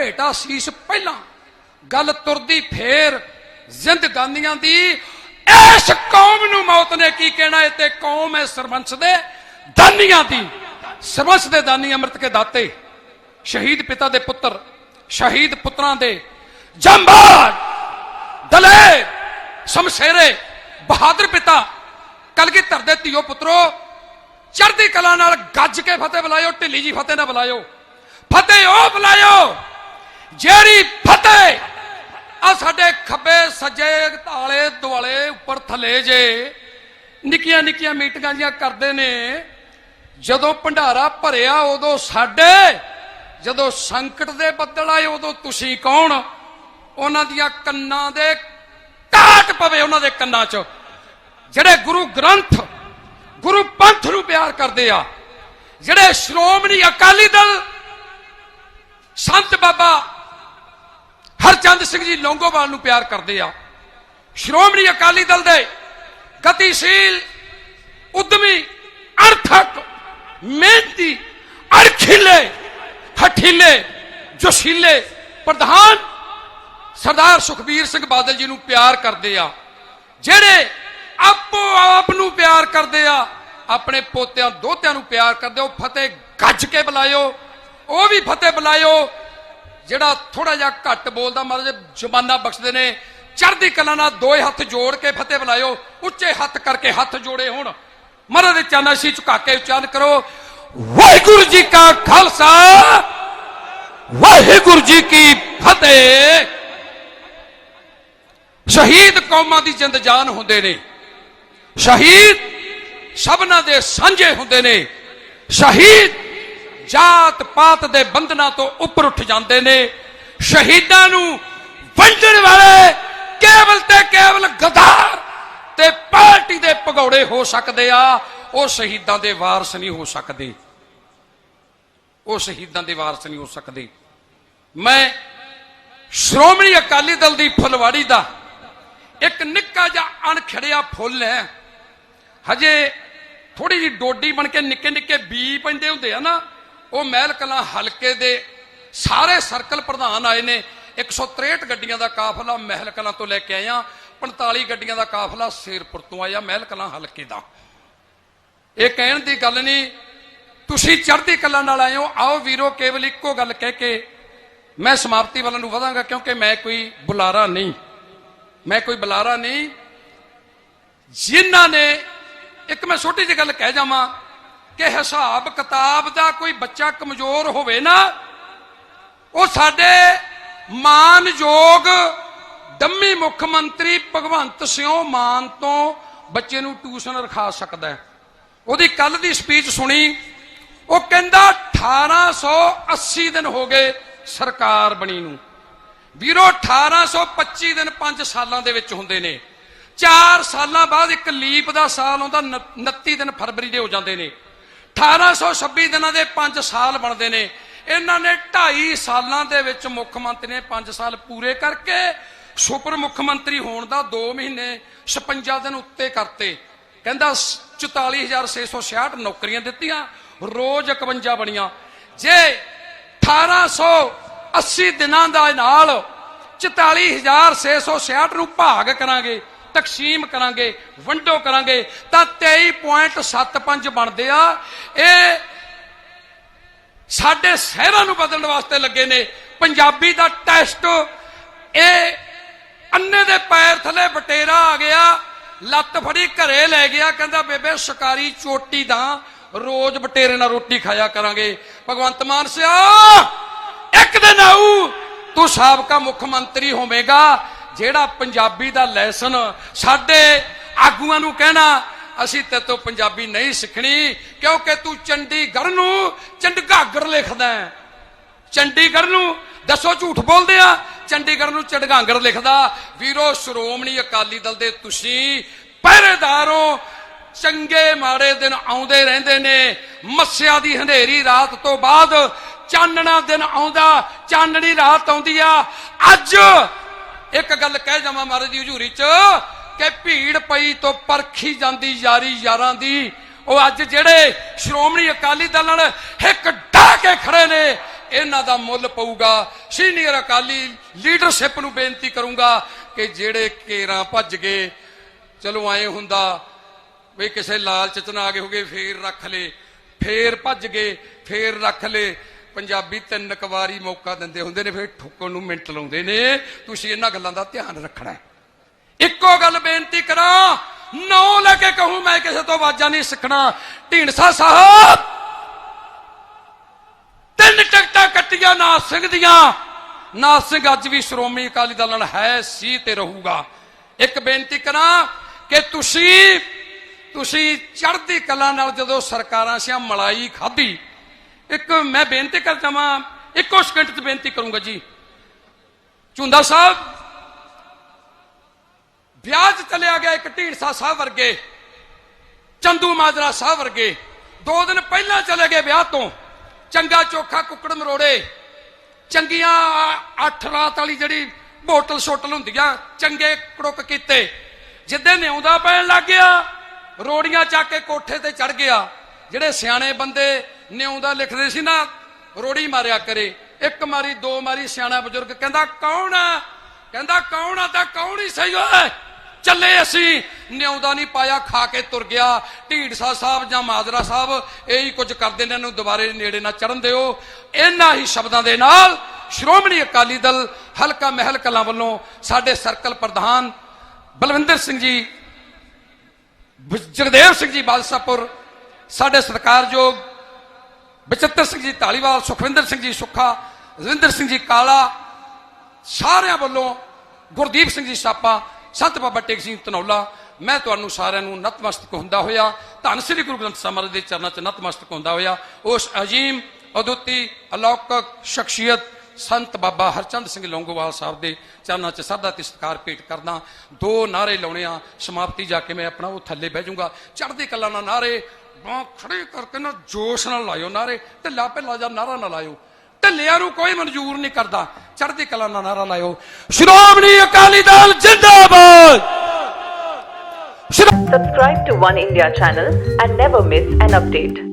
ਭੇਟਾ ਸੀਸ ਪਹਿਲਾਂ। ਗੱਲ ਤੁਰਦੀ ਫੇਰ ਜ਼ਿੰਦਗਾਨੀਆਂ ਦੀ। ਇਸ ਕੌਮ ਨੂੰ ਮੌਤ ਨੇ ਕੀ ਕਹਿਣਾ? ਇਹ ਤੇ ਕੌਮ ਹੈ ਸਰਬੰਸ ਦੇ ਦਾਨੀਆਂ ਦੀ। ਸਰਬੰਸ ਦੇ ਦਾਨੀ ਅੰਮ੍ਰਿਤ ਕੇ ਦਾਤੇ, ਸ਼ਹੀਦ ਪਿਤਾ ਦੇ ਪੁੱਤਰ, ਸ਼ਹੀਦ ਪੁੱਤਰਾਂ ਦੇ ਜੰਬਾਰ ਦਲੇਰ ਸ਼ਮਸ਼ੇਰੇ, ਬਹਾਦਰ ਪਿਤਾ, ਕਲਗੀਧਰ ਦੇ ਧੀਓ ਪੁੱਤਰੋ, ਚੜ੍ਹਦੀ ਕਲਾ ਨਾਲ ਗੱਜ ਕੇ ਫਤਿਹ ਬੁਲਾਇਓ, ਢਿੱਲੀ ਜੀ ਫਤਿਹ ਨਾ ਬੁਲਾਇਓ। ਫਤਿਹ ਉਹ ਬੁਲਾਇਓ ਜਿਹੜੀ ਫਤਿਹ ਆ ਸਾਡੇ ਖੱਬੇ, ਸੱਜੇ, ਤਾਲੇ, ਦੁਆਲੇ, ਉੱਪਰ, ਥੱਲੇ ਜੇ ਨਿੱਕੀਆਂ ਨਿੱਕੀਆਂ ਮੀਟਿੰਗਾਂ ਜੀਆਂ ਕਰਦੇ ਨੇ, ਜਦੋਂ ਭੰਡਾਰਾ ਭਰਿਆ ਉਦੋਂ ਸਾਡੇ, ਜਦੋਂ ਸੰਕਟ ਦੇ ਬੱਦਲ ਆਏ ਉਦੋਂ ਤੁਸੀਂ ਕੌਣ? ਉਹਨਾਂ ਦੀਆਂ ਕੰਨਾਂ ਦੇ ਕਾਟ ਪਵੇ ਉਹਨਾਂ ਦੇ ਕੰਨਾਂ 'ਚ। ਜਿਹੜੇ ਗੁਰੂ ਗ੍ਰੰਥ, ਗੁਰੂ ਪੰਥ ਨੂੰ ਪਿਆਰ ਕਰਦੇ ਆ, ਜਿਹੜੇ ਸ਼੍ਰੋਮਣੀ ਅਕਾਲੀ ਦਲ, ਸੰਤ ਬਾਬਾ ਹਰਚੰਦ ਸਿੰਘ ਜੀ ਲੌਂਗੋਵਾਲ ਨੂੰ ਪਿਆਰ ਕਰਦੇ ਆ। ਸ਼੍ਰੋਮਣੀ ਅਕਾਲੀ ਦਲ ਦੇ ਗਤੀਸ਼ੀਲ ਉਦਮੀ ਅਰਥਕ ਮਿਹਨਤੀ ਅਰਖਿਲੇ ਹਠੀਲੇ ਜੋਸ਼ੀਲੇ ਪ੍ਰਧਾਨ ਸਰਦਾਰ ਸੁਖਬੀਰ ਸਿੰਘ ਬਾਦਲ ਜੀ ਨੂੰ ਪਿਆਰ ਕਰਦੇ ਆ। ਜਿਹੜੇ ਆਪੋ ਆਪ ਨੂੰ ਪਿਆਰ ਕਰਦੇ ਆ ਆਪਣੇ ਪੋਤਿਆਂ ਦੋਤਿਆਂ ਨੂੰ ਪਿਆਰ ਕਰਦੇ ਆ, ਉਹ ਫਤਿਹ ਗੱਜ ਕੇ ਬੁਲਾਇਓ ਉਹ ਵੀ ਫਤਿਹ ਬੁਲਾਇਓ ਜਿਹੜਾ ਥੋੜਾ ਜਿਹਾ ਘੱਟ ਬੋਲਦਾ, ਮਹਾਰਾਜ ਜ਼ਮਾਨਾ ਬਖਸ਼ਦੇ ਨੇ। ਚੜ੍ਹਦੀ ਕਲਾ ਨਾਲ ਦੋਏ ਹੱਥ ਜੋੜ ਕੇ ਫਤਿਹ ਬੁਲਾਇਓ। ਉੱਚੇ ਹੱਥ ਕਰਕੇ ਹੱਥ ਜੋੜੇ ਹੋਣ। ਮਹਾਰਾਜ ਦੇ ਚਰਨਾਂ ਸੀ ਝੁਕਾ ਕੇ ਉਚਾਰਨ ਕਰੋ। ਵਾਹਿਗੁਰੂ ਜੀ ਕਾ ਖਾਲਸਾ! ਵਾਹਿਗੁਰੂ ਜੀ ਕੀ ਫਤਿਹ! ਸ਼ਹੀਦ ਕੌਮਾਂ ਦੀ ਜਿੰਦ ਜਾਨ ਹੁੰਦੇ ਨੇ। ਸ਼ਹੀਦ ਸਭਨਾਂ ਦੇ ਸਾਂਝੇ ਹੁੰਦੇ ਨੇ। ਸ਼ਹੀਦ ਜਾਤ ਪਾਤ ਦੇ ਬੰਧਨਾਂ ਤੋਂ ਉੱਪਰ ਉੱਠ ਜਾਂਦੇ ਨੇ। ਸ਼ਹੀਦਾਂ ਨੂੰ ਵੰਡਣ ਵਾਲੇ ਕੇਵਲ ਤੇ ਕੇਵਲ ਗਦਾਰ ਤੇ ਪਾਰਟੀ ਦੇ ਭਗੌੜੇ ਹੋ ਸਕਦੇ ਆ। ਉਹ ਸ਼ਹੀਦਾਂ ਦੇ ਵਾਰਸ ਨਹੀਂ ਹੋ ਸਕਦੇ। ਉਹ ਸ਼ਹੀਦਾਂ ਦੇ ਵਾਰਸ ਨਹੀਂ ਹੋ ਸਕਦੇ। ਮੈਂ ਸ਼੍ਰੋਮਣੀ ਅਕਾਲੀ ਦਲ ਦੀ ਫੁਲਵਾੜੀ ਦਾ ਇੱਕ ਨਿੱਕਾ ਜਿਹਾ ਅਣਖੜਿਆ ਫੁੱਲ ਹੈ। ਹਜੇ ਥੋੜੀ ਜੀ ਡੋਡੀ ਬਣ ਕੇ ਨਿੱਕੇ ਨਿੱਕੇ ਬੀ ਪੈਂਦੇ ਹੁੰਦੇ ਆ ਨਾ। ਉਹ ਮਹਿਲ ਕਲਾਂ ਹਲਕੇ ਦੇ ਸਾਰੇ ਸਰਕਲ ਪ੍ਰਧਾਨ ਆਏ ਨੇ। 163 ਗੱਡੀਆਂ ਦਾ ਕਾਫਲਾ ਮਹਿਲ ਕਲਾਂ ਤੋਂ ਲੈ ਕੇ ਆਇਆ। 45 ਗੱਡੀਆਂ ਦਾ ਕਾਫਲਾ ਸ਼ੇਰਪੁਰ ਤੋਂ ਆਇਆ, ਮਹਿਲ ਕਲਾਂ ਹਲਕੇ ਦਾ। ਇਹ ਕਹਿਣ ਦੀ ਗੱਲ ਨਹੀਂ, ਤੁਸੀਂ ਚੜ੍ਹਦੀ ਕਲਾ ਨਾਲ ਆਏ ਹੋ। ਆਓ ਵੀਰੋ, ਕੇਵਲ ਇੱਕੋ ਗੱਲ ਕਹਿ ਕੇ ਮੈਂ ਸਮਾਪਤੀ ਵੱਲ ਨੂੰ ਵਧਾਂਗਾ, ਕਿਉਂਕਿ ਮੈਂ ਕੋਈ ਬੁਲਾਰਾ ਨਹੀਂ। ਮੈਂ ਕੋਈ ਬੁਲਾਰਾ ਨਹੀਂ। ਜਿਨ੍ਹਾਂ ਨੇ, ਇੱਕ ਮੈਂ ਛੋਟੀ ਜਿਹੀ ਗੱਲ ਕਹਿ ਜਾਵਾਂ ਕਿ ਹਿਸਾਬ ਕਿਤਾਬ ਦਾ ਕੋਈ ਬੱਚਾ ਕਮਜ਼ੋਰ ਹੋਵੇ ਨਾ, ਉਹ ਸਾਡੇ ਮਾਨਯੋਗ ਡੰਮੀ ਮੁੱਖ ਮੰਤਰੀ ਭਗਵੰਤ ਸਿੰਘ ਮਾਨ ਤੋਂ ਬੱਚੇ ਨੂੰ ਟਿਊਸ਼ਨ ਰਖਾ ਸਕਦਾ ਉਹਦੀ ਕੱਲ ਦੀ ਸਪੀਚ ਸੁਣੀ, ਉਹ ਕਹਿੰਦਾ 1880 ਦਿਨ ਹੋ ਗਏ ਸਰਕਾਰ ਬਣੀ ਨੂੰ। ਵੀਰੋ 1825 ਦਿਨ 5 ਸਾਲਾਂ ਦੇ ਵਿੱਚ ਹੁੰਦੇ ਨੇ। 4 ਸਾਲਾਂ ਬਾਅਦ ਇੱਕ ਲੀਪ ਦਾ ਸਾਲ ਆਉਂਦਾ, ਨ- 29 ਦਿਨ ਫਰਵਰੀ ਦੇ ਹੋ ਜਾਂਦੇ ਨੇ। 1826 ਦਿਨਾਂ ਦੇ 5 ਸਾਲ ਬਣਦੇ ਨੇ। ਇਹਨਾਂ ਨੇ 2.5 ਸਾਲਾਂ ਦੇ ਵਿੱਚ ਮੁੱਖ ਮੰਤਰੀ ਨੇ 5 ਸਾਲ ਪੂਰੇ ਕਰਕੇ ਸੁਪਰ ਮੁੱਖ ਮੰਤਰੀ ਹੋਣ ਦਾ 2 ਮਹੀਨੇ 56 ਦਿਨ ਉੱਤੇ ਕਰਤੇ। ਕਹਿੰਦਾ 44666 ਨੌਕਰੀਆਂ ਦਿੱਤੀਆਂ, ਰੋਜ਼ 51 ਬਣੀਆਂ। ਜੇ 1880 ਦਿਨਾਂ ਦਾ ਨਾਲ 44666 ਨੂੰ ਭਾਗ ਕਰਾਂਗੇ ਤਕਸੀਮ ਕਰਾਂਗੇ ਵੰਡੋ ਕਰਾਂਗੇ, ਤਾਂ 23.75 ਬਣਦੇ ਆ। ਇਹ ਸਾਡੇ ਸ਼ਹਿਰਾਂ ਨੂੰ ਬਦਲਣ ਵਾਸਤੇ ਲੱਗੇ ਨੇ। ਪੰਜਾਬੀ ਦਾ ਟੈਸਟ ਇਹ ਅੰਨੇ ਦੇ ਪੈਰ ਥੱਲੇ ਬਟੇਰਾ ਆ ਗਿਆ, ਲੱਤ ਫੜੀ ਘਰੇ ਲੈ ਗਿਆ, ਕਹਿੰਦਾ, ਬੇਬੇ, ਸ਼ਿਕਾਰੀ ਚੋਟੀ ਦਾ ਰੋਜ਼ ਬਟੇਰੇ ਨਾਲ ਰੋਟੀ ਖਾਇਆ ਕਰਾਂਗੇ। ਭਗਵੰਤ ਮਾਨ ਸਿਆ, ਇੱਕ ਦਿਨ ਆਊ, ਤੂੰ ਸਾਬਕਾ ਮੁੱਖ ਮੰਤਰੀ ਹੋਵੇਂਗਾ। ਜਿਹੜਾ ਪੰਜਾਬੀ ਦਾ ਲੈਸਨ ਸਾਡੇ ਆਗੂਆਂ ਨੂੰ ਕਹਿਣਾ, ਅਸੀਂ ਤੇ ਤੋਂ ਪੰਜਾਬੀ ਨਹੀਂ ਸਿੱਖਣੀ, ਕਿਉਂਕਿ ਤੂੰ ਚੰਡੀਗੜ੍ਹ ਨੂੰ ਚੰਡਗਾਗਰ ਲਿਖਦਾ ਹੈ। ਚੰਡੀਗੜ੍ਹ ਨੂੰ, ਦੱਸੋ ਝੂਠ ਬੋਲਦੇ ਆ, ਚੰਡੀਗੜ੍ਹ ਨੂੰ ਚੜਗਾਂਗਰ ਲਿਖਦਾ। ਵੀਰੋ, ਸ਼੍ਰੋਮਣੀ ਅਕਾਲੀ ਦਲ ਦੇ ਤੁਸੀਂ ਪਹਿਰੇਦਾਰੋ ਚੰਗੇ ਮਾੜੇ ਦਿਨ ਆਉਂਦੇ ਰਹਿੰਦੇ ਨੇ, ਮੱਸਿਆ ਦੀ ਹਨੇਰੀ ਰਾਤ ਤੋਂ ਬਾਅਦ ਚਾਨਣਾ ਦਿਨ ਆਉਂਦਾ, ਚਾਨਣੀ ਰਾਤ ਆਉਂਦੀ ਆ। ਅੱਜ ਇੱਕ ਗੱਲ ਕਹਿ ਜਾਵਾਂ ਮਹਾਰਾਜ ਦੀ ਹਜ਼ੂਰੀ 'ਚ ਕਿ ਭੀੜ ਪਈ ਤੋਂ ਪਰਖੀ ਜਾਂਦੀ ਯਾਰੀ ਯਾਰਾਂ ਦੀ। ਉਹ ਅੱਜ ਜਿਹੜੇ ਸ਼੍ਰੋਮਣੀ ਅਕਾਲੀ ਦਲ ਨਾਲ ਇੱਕ ਢਾ ਕੇ ਖੜੇ ਨੇ, ਇਹਨਾਂ ਦਾ ਮੁੱਲ ਪਊਗਾ। ਸੀਨੀਅਰ ਅਕਾਲੀ ਲੀਡਰਸ਼ਿਪ ਨੂੰ ਬੇਨਤੀ ਕਰੂੰਗਾ ਕਿ ਜਿਹੜੇ ਕੇਰਾਂ ਭੱਜ ਗਏ, ਚਲੋ ਐ ਹੁੰਦਾ ਵੀ ਕਿਸੇ ਲਾਲਚ ਚ ਨਾ ਆ ਗਏ ਹੋਗੇ, ਫੇਰ ਰੱਖ ਲੇ ਫੇਰ ਭੱਜ ਗਏ, ਫੇਰ ਰੱਖ ਲੇ ਪੰਜਾਬੀ ਤਿੰਨ ਕੁ ਮੌਕਾ ਦਿੰਦੇ ਹੁੰਦੇ ਨੇ, ਫਿਰ ਠੁੱਕਣ ਨੂੰ ਮਿੰਟ ਲਾਉਂਦੇ ਨੇ। ਤੁਸੀਂ ਇਹਨਾਂ ਗੱਲਾਂ ਦਾ ਧਿਆਨ ਰੱਖਣਾ ਹੈ। ਇੱਕੋ ਗੱਲ ਬੇਨਤੀ ਕਰਾਂ ਨੌ ਲੈ ਕੇ ਕਹੂੰ, ਮੈਂ ਕਿਸੇ ਤੋਂ ਆਵਾਜ਼ਾਂ ਨਹੀਂ ਸਿੱਖਣਾ। ਢੀਂਡਸਾ ਸਾਹਿਬ! ਤਿੰਨ ਟਿਕਟਾਂ ਕੱਟੀਆਂ ਨਾਥ ਸਿੰਘ ਦੀਆਂ। ਨਾਥ ਸਿੰਘ ਅੱਜ ਵੀ ਸ਼੍ਰੋਮਣੀ ਅਕਾਲੀ ਦਲ ਨਾਲ ਹੈ, ਸੀ ਤੇ ਰਹੂਗਾ। ਇੱਕ ਬੇਨਤੀ ਕਰਾਂ ਕਿ ਤੁਸੀਂ ਤੁਸੀਂ ਚੜ੍ਹਦੀ ਕਲਾ ਨਾਲ ਜਦੋਂ ਸਰਕਾਰਾਂ ਸਿਆ ਮਲਾਈ ਖਾਧੀ ਇੱਕ ਮੈਂ ਬੇਨਤੀ ਕਰ ਜਾਵਾਂ ਇੱਕੋ ਸਕਿੰਟ 'ਚ ਬੇਨਤੀ ਕਰੂੰਗਾ ਜੀ। ਚੁੰਦਾ ਸਾਹਿਬ, ਵਿਆਹ 'ਚ ਚਲਿਆ ਗਿਆ ਇੱਕ ਢੀਂਡਸਾ ਸਾਹਿਬ ਵਰਗੇ, ਚੰਦੂ ਮਾਜਰਾ ਸਾਹਿਬ ਵਰਗੇ। ਦੋ ਦਿਨ ਪਹਿਲਾਂ ਚਲੇ ਗਏ ਵਿਆਹ ਤੋਂ। ਚੰਗਾ ਚੋਖਾ ਕੁੱਕੜ ਮਰੋੜੇ। ਚੰਗੀਆਂ ਅੱਠ ਰਾਤ ਵਾਲੀ ਜਿਹੜੀ ਬੋਟਲ ਸ਼ੋਟਲ ਹੁੰਦੀਆਂ, ਚੰਗੇ ਕੜੁੱਕ ਕੀਤੇ। ਜਿੱਦੇ ਨਿਉਂਦਾ ਪੈਣ ਲੱਗ ਗਿਆ, ਰੋੜੀਆਂ ਚੱਕ ਕੇ ਕੋਠੇ ਤੇ ਚੜ ਗਿਆ। ਜਿਹੜੇ ਸਿਆਣੇ ਬੰਦੇ ਨਿਉਂਦਾ ਲਿਖਦੇ ਸੀ ਨਾ, ਰੋੜੀ ਮਾਰਿਆ ਕਰੇ। ਇੱਕ ਮਾਰੀ, ਦੋ ਮਾਰੀ, ਸਿਆਣਾ ਬਜ਼ੁਰਗ ਕਹਿੰਦਾ, ਕੌਣ ਆ? ਕਹਿੰਦਾ, ਕੌਣ ਆ ਤਾਂ ਕੌਣ ਹੀ ਸਹੀ ਓਏ ਚੱਲੇ ਅਸੀਂ, ਨਿਉਂਦਾ ਨਹੀਂ ਪਾਇਆ, ਖਾ ਕੇ ਤੁਰ ਗਿਆ। ਢੀਡਸਾ ਸਾਹਿਬ ਜਾਂ ਮਾਜਰਾ ਸਾਹਿਬ, ਇਹੀ ਕੁਝ ਕਰਦੇ ਨੇ, ਇਹਨੂੰ ਦੁਬਾਰੇ ਨੇੜੇ ਨਾ ਚੜਨ ਦਿਓ। ਇਹਨਾਂ ਹੀ ਸ਼ਬਦਾਂ ਦੇ ਨਾਲ ਸ਼੍ਰੋਮਣੀ ਅਕਾਲੀ ਦਲ ਹਲਕਾ ਮਹਿਲ ਕਲਾਂ ਵੱਲੋਂ ਸਾਡੇ ਸਰਕਲ ਪ੍ਰਧਾਨ ਬਲਵਿੰਦਰ ਸਿੰਘ ਜੀ, ਜਗਦੇਵ ਸਿੰਘ ਜੀ ਬਾਦਸ਼ਾਹਪੁਰ ਸਾਡੇ ਸਤਿਕਾਰਯੋਗ ਬਚਿੱਤਰ ਸਿੰਘ ਜੀ ਢਾਲੀਵਾਲ ਸੁਖਵਿੰਦਰ ਸਿੰਘ ਜੀ ਸੁੱਖਾ, ਰਵਿੰਦਰ ਸਿੰਘ ਜੀ ਕਾਲਾ, ਸਾਰਿਆਂ ਵੱਲੋਂ ਗੁਰਦੀਪ ਸਿੰਘ ਜੀ ਸਾਪਾ ਸੰਤ ਬਾਬਾ ਟੇਕ ਸਿੰਘ ਧਨੌਲਾ, ਮੈਂ ਤੁਹਾਨੂੰ ਸਾਰਿਆਂ ਨੂੰ ਨਤਮਸਤਕ ਹੁੰਦਾ ਹੋਇਆ, ਧੰਨ ਸ੍ਰੀ ਗੁਰੂ ਗ੍ਰੰਥ ਸਾਹਿਬ ਦੇ ਚਰਨਾਂ 'ਚ ਨਤਮਸਤਕ ਹੁੰਦਾ ਹੋਇਆ, ਉਸ ਅਜੀਮ ਅਦੁੱਤੀ ਅਲੌਕਿਕ ਸ਼ਖਸੀਅਤ ਸੰਤ ਬਾਬਾ ਹਰਚੰਦ ਸਿੰਘ ਲੌਂਗੋਵਾਲ ਸਾਹਿਬ ਦੇ ਚਰਨਾਂ 'ਚ ਸਰਦਾ ਤੇ ਸਤਿਕਾਰ ਭੇਟ ਕਰਦਾ, ਦੋ ਨਾਰੇ ਲਾਉਣੇ ਆ, ਸਮਾਪਤੀ ਜਾ ਕੇ ਮੈਂ ਆਪਣਾ ਉਹ ਥੱਲੇ ਬਹਿ ਜਾਊਂਗਾ, ਚੜ੍ਹਦੀ ਕਲਾ ਨਾਲ ਨਾਰੇ ਬਾਂਹ ਖੜੇ ਕਰਕੇ ਨਾ ਜੋਸ਼ ਨਾਲ ਲਾਇਓ ਨਾਰੇ ਢਿੱਲਾ ਭਿੱਲਾ ਜਾਂ ਨਾਰਾ ਨਾ ਲਾਇਓ। ਢਿੱਲਿਆਂ ਨੂੰ ਕੋਈ ਮਨਜ਼ੂਰ ਨਹੀਂ ਕਰਦਾ। ਚੜ੍ਹਦੀ ਕਲਾ ਨਾਲ ਨਾਰਾ ਲਾਇਓ। ਸ਼੍ਰੋਮਣੀ ਅਕਾਲੀ ਦਲ ਜਿੰਦਾਬਾਦ! Subscribe to One India channel and never miss an update.